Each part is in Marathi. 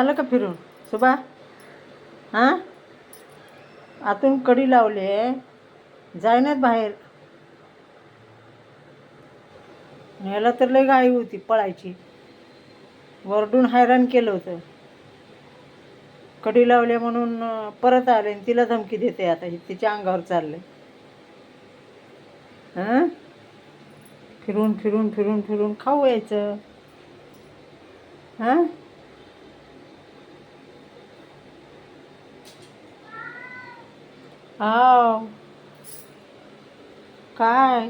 झालं का फिरून? सुबा? हां? आतून कडी लावली आहे. जायनात बाहेर. याला तर लय गाई होती पळायची. वरडून हैराण केलं होतं. कडी लावले म्हणून परत आले आणि तिला धमकी देते आता. हे तिच्या अंगावर चाललंय. हां? फिरून फिरून फिरून फिरून खाऊ यायचं. हां? हाव. काय?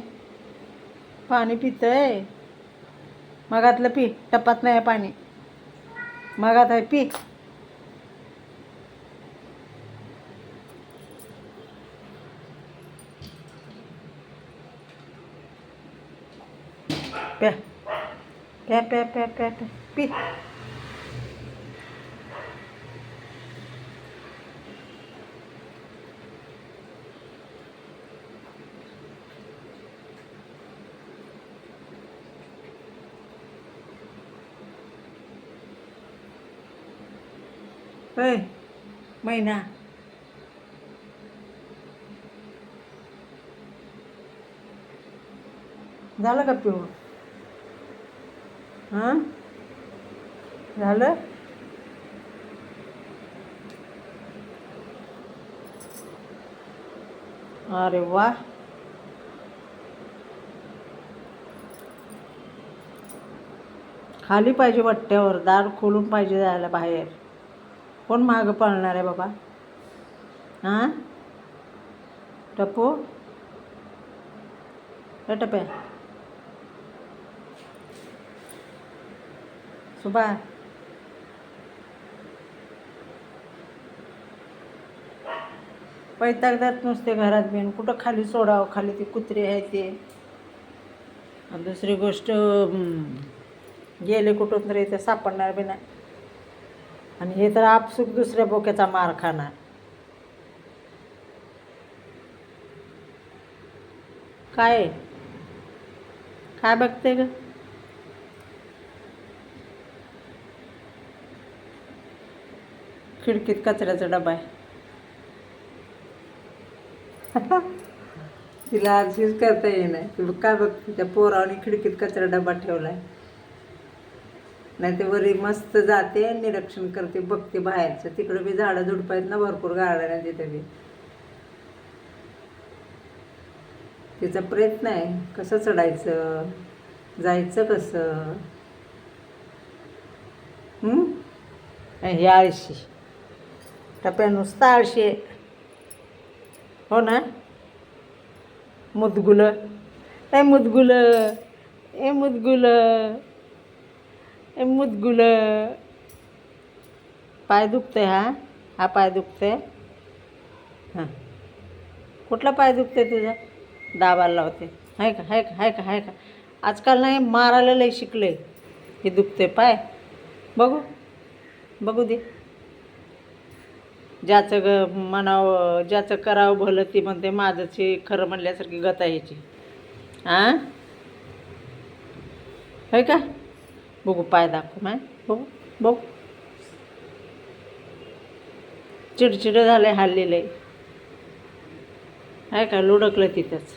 पाणी पितंय? मगातलं पी टपात नाही आहे पाणी. मगात आहे पी. प्या. प्या प्या प्या प्या प्या. पी. होय. महिना झालं का पिऊन हां? झालं? अरे वा. खाली पाहिजे वट्ट्यावर दार खोलून पाहिजे जायला बाहेर. कोण मागं पळणार आहे बाबा? हां? टप्पू हे टप्या सुबा. पैतागदात नुसते घरात बिन. कुठं खाली सोडावं? खाली ती कुत्री आहे ते. दुसरी गोष्ट गेले कुठून तरी ते सापडणार बी नाही. आणि हे तर आपसुक दुसऱ्या बोक्याचा मार खाणार काय? काय बघते ग? खिडकीत कचऱ्याचा डबा आहे. तिला आरशीच करता येईना. तुला काय बघते त्या पोरावनी खिडकीत कचरा डबा ठेवलाय. नाही ते वरी मस्त जाते निरीक्षण करते बघते बाहेरचं. तिकडं बी झाडं झुडपं आहेत ना भरपूर गार्डन आहे तिथे बी. तिचा प्रयत्न आहे कसं चढायचं जायचं कसं? हे आळशी. टप्प्या नुसता आळशी आहे. हो ना? मुदगुलं. ए मुदगुलं. ए मुदगुलं. ए मुदगुलं. पाय दुखते हा? हा पाय दुखते हां. कुठला पाय दुखते तुझा? दाबायला लावते. आहे का आहे का आहे का आहे का? आजकाल नाही मारायला लय शिकले हे दुखते पाय. बघू बघू दे. ज्याचं ग म्हणावं ज्याचं करावं भलं ती म्हणते माझंची खरं म्हणल्यासारखी गता ह्याची हां होय का? बघू पाय दाखव माय बघू बघू. चिडचिड आहे हल्लेलं आहे का? लुडकलं तिथंच.